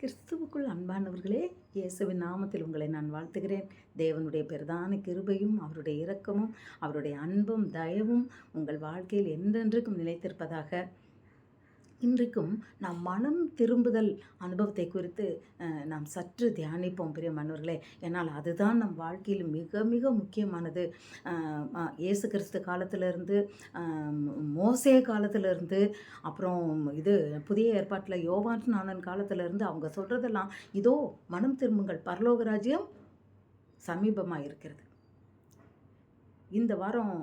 கிறிஸ்துவுக்குள் அன்பானவர்களே இயேசுவின் நாமத்தில் உங்களை நான் வாழ்த்துகிறேன். தேவனுடைய பிரதான கிருபையும் அவருடைய இரக்கமும் அவருடைய அன்பும் தயவும் உங்கள் வாழ்க்கையில் என்றென்றைக்கும் நிலைத்திருப்பதாக இன்றைக்கும் நாம் மனம் திரும்புதல் அனுபவத்தை குறித்து நாம் சற்று தியானிப்போம் பெரிய மன்னர்களே. ஏன்னால் அதுதான் நம் வாழ்க்கையில் மிக மிக முக்கியமானது. இயேசு கிறிஸ்து காலத்திலிருந்து மோசே காலத்திலிருந்து அப்புறம் இது புதிய ஏற்பாட்டில் யோவான் நானன் காலத்திலிருந்து அவங்க சொல்கிறதெல்லாம் இதோ மனம் திரும்புங்கள். பரலோக ராஜ்யம் சமீபமாக இருக்கிறது. இந்த வாரம்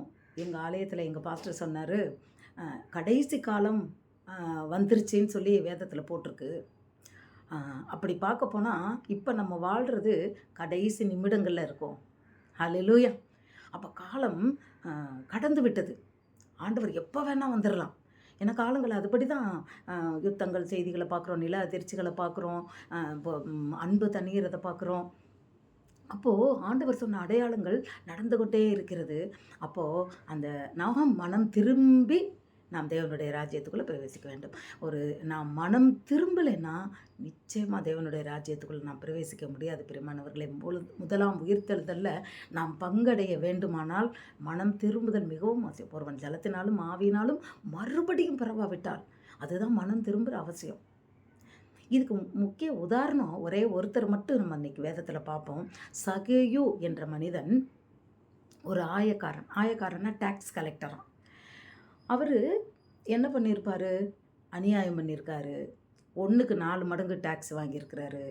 எங்கள் ஆலயத்தில் எங்கள் பாஸ்டர் சொன்னார் கடைசி காலம் வந்துருச்சுன்னு சொல்லி வேதத்தில் போட்டிருக்கு. அப்படி பார்க்க போனால் இப்போ நம்ம வாழ்கிறது கடைசி நிமிடங்களில் இருக்கோம். ஹalleluya. அப்போ காலம் கடந்து விட்டது. ஆண்டவர் எப்போ வேணால் வந்துடலாம் ஏன்னா காலங்கள் அதுபடி தான் யுத்தங்கள் செய்திகளை பார்க்குறோம் நில அதிர்ச்சிகளை பார்க்குறோம் அன்பு தண்ணீரதை பார்க்குறோம். அப்போது ஆண்டவர் சொன்ன அடையாளங்கள் நடந்து கொண்டே இருக்கிறது. அப்போது அந்த நகம் மனம் திரும்பி நாம் தேவனுடைய ராஜ்யத்துக்குள்ளே பிரவேசிக்க வேண்டும். ஒரு நாம் மனம் திரும்பலைன்னா நிச்சயமாக தேவனுடைய ராஜ்யத்துக்குள்ளே நாம் பிரவேசிக்க முடியாது. பிரியமானவர்களே முழு- முதலாம் உயிர்த்தெழுதலில் நாம் பங்கடைய வேண்டுமானால் மனம் திரும்புதல் மிகவும் அவசியம். ஒருவன் ஜலத்தினாலும் ஆவியினாலும் மறுபடியும் பரவாவிட்டால் அதுதான் மனம் திரும்புகிற அவசியம். இதுக்கு மு- முக்கிய உதாரணம் ஒரே ஒருத்தர் மட்டும் நம்ம இன்னைக்கு வேதத்தில் பார்ப்போம். சகேயு என்ற மனிதன் ஒரு ஆயக்காரன். ஆயக்காரன்னா டேக்ஸ் கலெக்டரான் அவர் என்ன பண்ணியிருப்பாரு அநியாயம் பண்ணியிருக்காரு ஒன்றுக்கு நாலு மடங்கு டேக்ஸ் வாங்கியிருக்கிறாரு.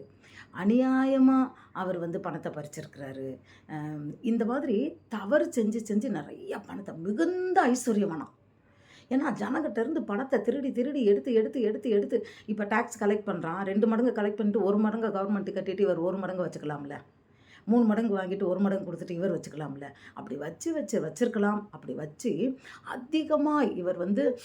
அநியாயமாக அவர் வந்து பணத்தை பறிச்சிருக்கிறாரு. இந்த மாதிரி தவறு செஞ்சு செஞ்சு நிறைய பணத்தை மிகுந்த ஐஸ்வர்யமானம் ஏன்னா ஜனங்கிட்டேருந்து பணத்தை திருடி திருடி எடுத்து எடுத்து எடுத்து எடுத்து இப்போ டேக்ஸ் கலெக்ட் பண்ணுறான் ரெண்டு மடங்கு கலெக்ட் பண்ணிட்டு ஒரு மடங்கு கவர்மெண்ட்டு கட்டிட்டு இவர் ஒரு மடங்கு வச்சுக்கலாம்ல. மூணு மடங்கு வாங்கிட்டு ஒரு மடங்கு கொடுத்துட்டு இவர் வச்சுக்கலாம்ல. அப்படி வச்சு வச்சு வச்சிருக்கலாம். அப்படி வச்சு அதிகமாக இவர் வந்து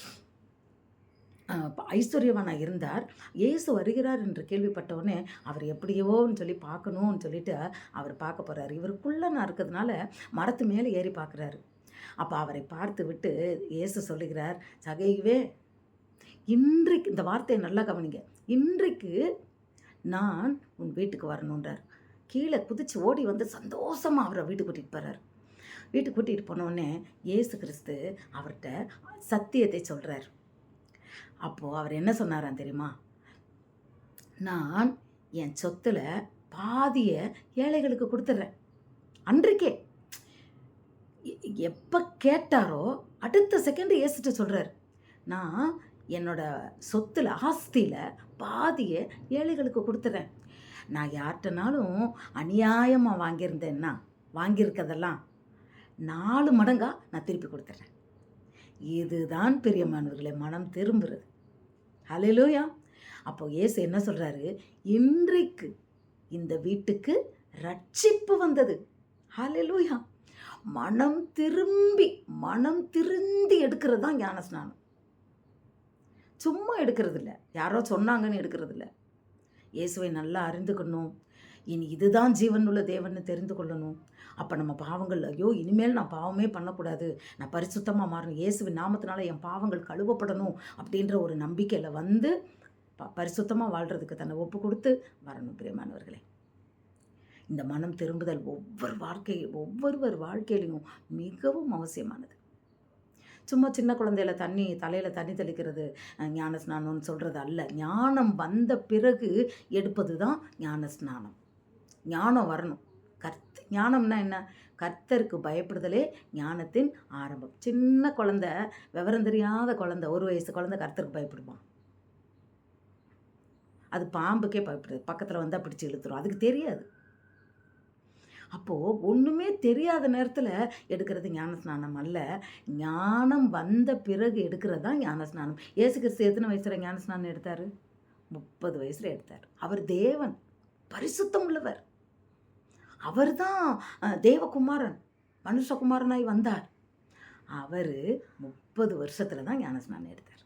ப- ஐஸ்வர்யவானாக இருந்தார். இயேசு வருகிறார் என்று கேள்விப்பட்டவுடனே அவர் எப்படியோன்னு சொல்லி பார்க்கணும்னு சொல்லிட்டு அவர் பார்க்க போகிறார் இவருக்குள்ளே நான் இருக்கிறதுனால மரத்து மேலே ஏறி பார்க்குறாரு. அப்போ அவரை பார்த்து விட்டு இயேசு சொல்லுகிறார் சகைவே இன்றைக்கு இந்த வார்த்தையை நல்லா கவனிங்க. இன்றைக்கு நான் உன் வீட்டுக்கு வரணுன்றார் கீழே குதிச்சு ஓடி வந்து சந்தோஷமாக அவரை வீட்டுக்கு கூட்டிகிட்டு போகிறார் வீட்டுக்கு கூட்டிகிட்டு போனோடனே இயேசு கிறிஸ்து அவர்கிட்ட சத்தியத்தை சொல்கிறார் அப்போது அவர் என்ன சொன்னாராம் தெரியுமா? நான் என் சொத்துல பாதியை ஏழைகளுக்கு கொடுத்துட்றேன் அன்றைக்கே. எப்போ கேட்டாரோ அடுத்த செகண்ட் ஏசிட்டு சொல்கிறார் நான் என்னோட சொத்தில் ஆஸ்தியில் பாதியை ஏழைகளுக்கு கொடுத்துட்றேன் நான் யார்கிட்டனாலும் அநியாயமாக வாங்கியிருந்தேன்னா வாங்கியிருக்கதெல்லாம் நாலு மடங்காக நான் திருப்பி கொடுத்துட்றேன். இதுதான் பிரியமானவர்களே மனம் திரும்புறது. ஹalleluya. அப்போ ஏசு என்ன சொல்கிறாரு இன்றைக்கு இந்த வீட்டுக்கு ரட்சிப்பு வந்தது. ஹலெலூயா மனம் திரும்பி மனம் திருந்தி எடுக்கிறது தான் ஞான ஸ்நானம் சும்மா எடுக்கிறது இல்லை யாரோ சொன்னாங்கன்னு எடுக்கிறது இல்லை இயேசுவை நல்லா அறிந்துக்கணும். இனி இதுதான் ஜீவனுள்ள தேவன்னு தெரிந்து கொள்ளணும் அப்போ நம்ம பாவங்கள் ஐயோ இனிமேல் நான் பாவமே பண்ணக்கூடாது. நான் பரிசுத்தமாக மாறணும். இயேசுவின் நாமத்தினால என் பாவங்கள் கழுவப்படணும் அப்படின்ற ஒரு நம்பிக்கையில் வந்து ப பரிசுத்தமாக வாழ்கிறதுக்கு தன்னை ஒப்பு கொடுத்து வரணும் பிரியமானவர்களே. இந்த மனம் திரும்புதல் ஒவ்வொரு வாழ்க்கை ஒவ்வொருவர் வாழ்க்கையிலையும் மிகவும் அவசியமானது. சும்மா சின்ன குழந்தையில தண்ணி தலையில் தண்ணி தெளிக்கிறது ஞான ஸ்நானம்னு சொல்கிறது அல்ல. ஞானம் வந்த பிறகு எடுப்பது தான் ஞான ஸ்நானம் ஞானம் வரணும். கர்த்த ஞானம்னா என்ன? கர்த்தருக்கு பயப்படுதலே ஞானத்தின் ஆரம்பம். சின்ன குழந்த விவரம் தெரியாத குழந்த ஒரு வயசு குழந்த கர்த்தருக்கு பயப்படுவான். அது பாம்புக்கே பயப்படுது. பக்கத்தில் வந்தால் பிடிச்சி இழுத்துரும். அதுக்கு தெரியாது. அப்போது ஒன்றுமே தெரியாத நேரத்தில் எடுக்கிறது ஞானஸ்நானம் அல்ல. ஞானம் வந்த பிறகு எடுக்கிறது தான் ஞானஸ்நானம். ஏசு கிறிஸ்து எத்தனை வயசில் ஞானஸ்நானம் எடுத்தார்? முப்பது வயசில் எடுத்தார். அவர் தேவன் பரிசுத்தம் உள்ளவர். அவர் தான் தேவகுமாரன் மனுஷகுமாரனாய் வந்தார். அவர் முப்பது வருஷத்தில் தான் ஞானஸ்நானம் எடுத்தார்.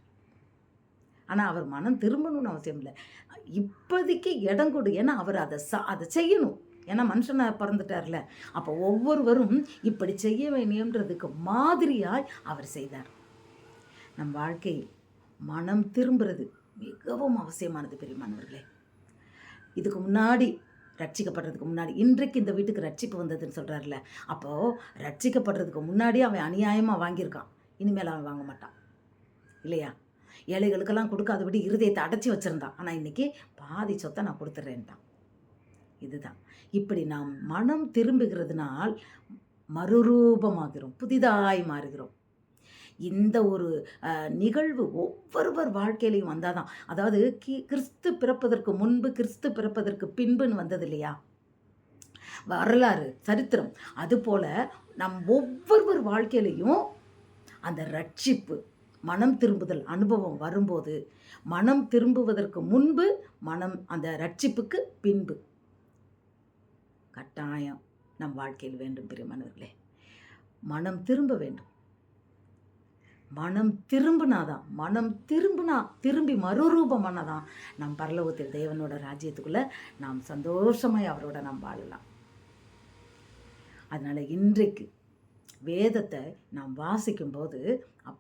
ஆனால் அவர் மனம் திரும்பணும்னு அவசியம் இல்லை. இப்போதைக்கு இடம் கொடு. ஏன்னா அவர் அதை ச அதை செய்யணும். ஏன்னா மனுஷனை பிறந்துட்டார்ல. அப்போ ஒவ்வொருவரும் இப்படி செய்ய வேண்டியன்றதுக்கு மாதிரியாய் அவர் செய்தார். நம் வாழ்க்கையில் மனம் திரும்புறது மிகவும் அவசியமானது பெரியமானவர்களே. இதுக்கு முன்னாடி ரட்சிக்கப்படுறதுக்கு முன்னாடி இன்றைக்கு இந்த வீட்டுக்கு ரட்சிப்பு வந்ததுன்னு சொல்கிறார்ல அப்போது ரட்சிக்கப்படுறதுக்கு முன்னாடி அவன் அநியாயமாக வாங்கியிருக்கான். இனிமேல் அவன் வாங்க மாட்டான். இல்லையா? ஏழைகளுக்கெல்லாம் கொடுக்காதபடி இருதயத்தை அடைச்சி வச்சுருந்தான். ஆனால் இன்றைக்கி பாதி சொத்தை நான் கொடுத்துட்றேன்ட்டான் இதுதான். இப்படி நாம் மனம் திரும்புகிறதுனால் மறுரூபமாகிறோம் புதிதாய் மாறுகிறோம். இந்த ஒரு நிகழ்வு ஒவ்வொருவர் வாழ்க்கையிலையும் வந்தால் தான் அதாவது கி கிறிஸ்து பிறப்பதற்கு முன்பு கிறிஸ்து பிறப்பதற்கு பின்புன்னு வந்தது இல்லையா வரலாறு சரித்திரம். அதுபோல் நம் ஒவ்வொருவர் வாழ்க்கையிலையும் அந்த ரட்சிப்பு மனம் திரும்புதல் அனுபவம் வரும்போது மனம் திரும்புவதற்கு முன்பு மனம் அந்த ரட்சிப்புக்கு பின்பு. கட்டாயம் நம் வாழ்க்கையில் வேண்டும் பிரியமானவர்களே மனம் திரும்ப வேண்டும். மனம் திரும்பினாதான் மனம் திரும்பினா திரும்பி மறுரூபமானதான் நம் பரலோகத்தில் தேவனோட ராஜ்யத்துக்குள்ளே நாம் சந்தோஷமாய் அவரோட நாம் வாழலாம். அதனால் இன்றைக்கு வேதத்தை நாம் வாசிக்கும்போது அப்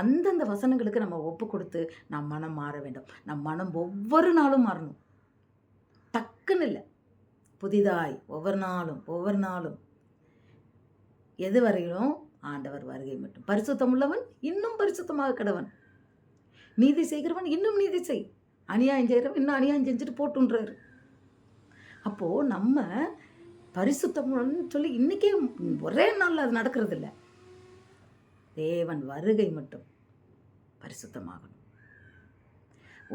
அந்தந்த வசனங்களுக்கு நம்ம ஒப்பு கொடுத்து நம் மனம் மாற வேண்டும். நம் மனம் ஒவ்வொரு நாளும் மாறணும். டக்குன்னு இல்லை. புதிதாய் ஒவ்வொரு நாளும் ஒவ்வொரு நாளும். எது வரையிலும் ஆண்டவர் வருகை மட்டும். பரிசுத்தம் உள்ளவன் இன்னும் பரிசுத்தமாக கிடவன். நீதி செய்கிறவன் இன்னும் நீதி செய். அநியாயம் செய்கிறவன் இன்னும் அநியாயம் செஞ்சுட்டு போட்டுன்றாரு. அப்போது நம்ம பரிசுத்தம்னு சொல்லி இன்றைக்கே ஒரே நாளில் அது நடக்கிறது இல்லை தேவன் வருகை மட்டும் பரிசுத்தமாகணும்.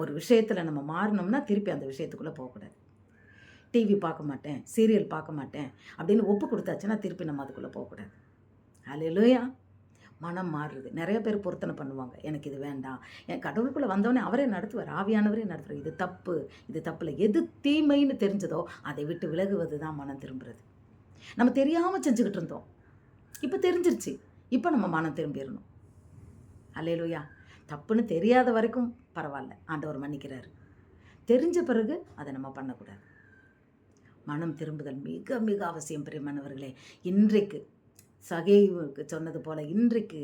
ஒரு விஷயத்தில் நம்ம மாறினோம்னா திருப்பி அந்த விஷயத்துக்குள்ளே போகக்கூடாது. டிவி பார்க்க மாட்டேன் சீரியல் பார்க்க மாட்டேன் அப்படின்னு ஒப்பு கொடுத்தாச்சுன்னா திருப்பி நம்ம அதுக்குள்ளே போகக்கூடாது. அலையிலோயா மனம் மாறுறது நிறைய பேர் பொருத்தனை பண்ணுவாங்க. எனக்கு இது வேண்டாம். என் கடவுளுக்குள்ளே வந்தவொடனே அவரே நடத்துவார். ஆவியானவரே நடத்துவார். இது தப்பு. இது தப்பில் எது தீமைன்னு தெரிஞ்சதோ அதை விட்டு விலகுவது தான் மனம் திரும்புறது. நம்ம தெரியாமல் செஞ்சுக்கிட்டு இருந்தோம். இப்போ தெரிஞ்சிருச்சு. இப்போ நம்ம மனம் திரும்பிடணும். அல்லேலூயா தப்புன்னு தெரியாத வரைக்கும் பரவாயில்ல. ஆண்டவர் மன்னிக்கிறாரு. தெரிஞ்ச பிறகு அதை நம்ம பண்ணக்கூடாது. மனம் திரும்புதல் மிக மிக அவசியம் பிரியமானவர்களே. இன்றைக்கு சகைவுக்கு சொன்னது போல இன்றைக்கு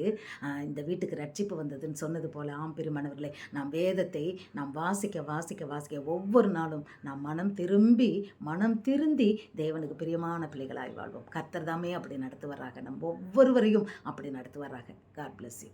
இந்த வீட்டுக்கு ரட்சிப்பு வந்ததுன்னு சொன்னது போல ஆம் பெருமானவர்களே நாம் வேதத்தை நாம் வாசிக்க வாசிக்க வாசிக்க ஒவ்வொரு நாளும் நாம் மனம் திரும்பி மனம் திருந்தி தேவனுக்கு பிரியமான பிள்ளைகளாய் வாழ்வோம். கர்த்தர் தாமே அப்படி நடத்துவாராக. நம் ஒவ்வொருவரையும் அப்படி நடத்துவராக. God bless you